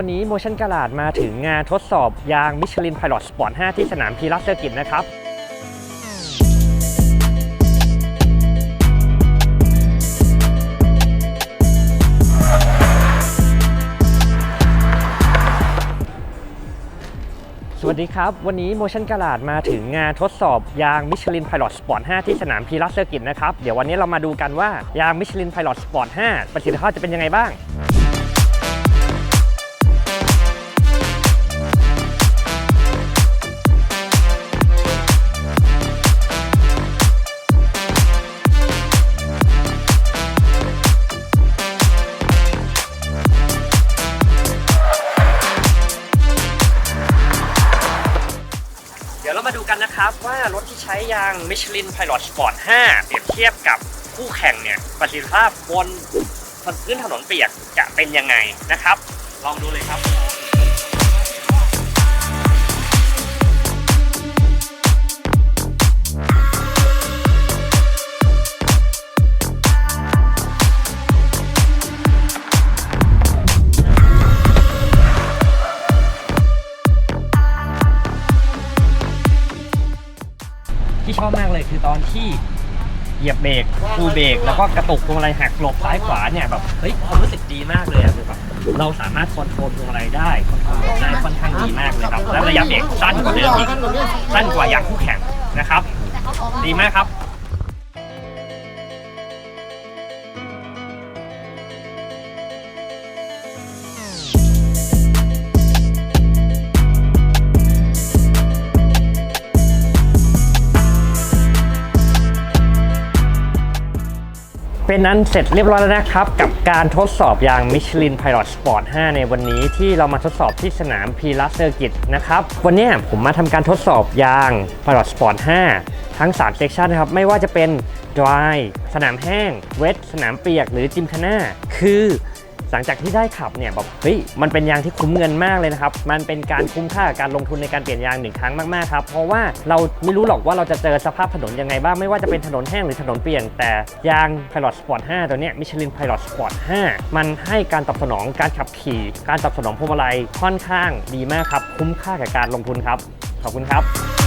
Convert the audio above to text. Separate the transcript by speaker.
Speaker 1: วันนี้ Motion g a r a g e มาถึงงานทดสอบยาง Michelin Pilot Sport 5 ที่สนามพีรัสเซอร์กิตนะครับสวัสดีครับ วันนี้ Motion g a r a g e มาถึงงานทดสอบยาง Michelin Pilot Sport 5 ที่สนามพีรัสเซอร์กิตนะครับ เดี๋ยววันนี้เรามาดูกันว่ายาง Michelin Pilot Sport 5 ประสิทธิภาพจะเป็นยังไงบ้าง มาดูกันนะครับว่ารถที่ใช้ยาง Michelin Pilot Sport 5 เปรียบเทียบกับคู่แข่งเนี่ยประสิทธิภาพบนพื้นถนนเปียกจะเป็นยังไงนะครับ ลองดูเลยครับ ชอบมากเลยคือตอนที่เหยียบเบรกฟูลเบรกแล้วก็กระตุกพวงมาลัยหักหลบซ้ายขวาเนี่ยแบบเฮ้ยความรู้สึกดีมากเลยอะคือแบบเราสามารถคอนโทรลพวงมาลัยได้คอนโทรลได้ค่อนข้างดีมากเลยครับและระยะเบรกสั้นกว่าเดิมอีกสั้นกว่าอย่างคู่แข่งนะครับ ดีมากครับ เป็นนั้นเสร็จเรียบร้อยแล้วนะครับ กับการทดสอบยาง Michelin Pilot Sport 5ในวันนี้ที่เรามาทดสอบที่สนามพีรัสเซอร์กิตนะครับ วันนี้ผมมาทำการทดสอบยาง Pilot Sport 5ทั้ง 3 เซกชันนะครับ ไม่ว่าจะเป็น dry สนามแห้ง wet สนามเปียกหรือจิมคาน่าคือ หลังจากที่ได้ขับเนี่ยแบบเฮ้ยมันเป็นยางที่คุ้มเงินมากเลยนะครับ มันเป็นการคุ้มค่ากับการลงทุนในการเปลี่ยนยางหนึ่งครั้งมากๆครับ เพราะว่าเราไม่รู้หรอกว่าเราจะเจอสภาพถนนยังไงบ้าง ไม่ว่าจะเป็นถนนแห้งหรือถนนเปียกแต่ยาง Pilot Sport 5 ตัวเนี้ย Michelin Pilot Sport 5 มันให้การตอบสนองการขับขี่ การตอบสนองพวงมาลัยค่อนข้างดีมากครับ คุ้มค่ากับการลงทุนครับ ขอบคุณครับ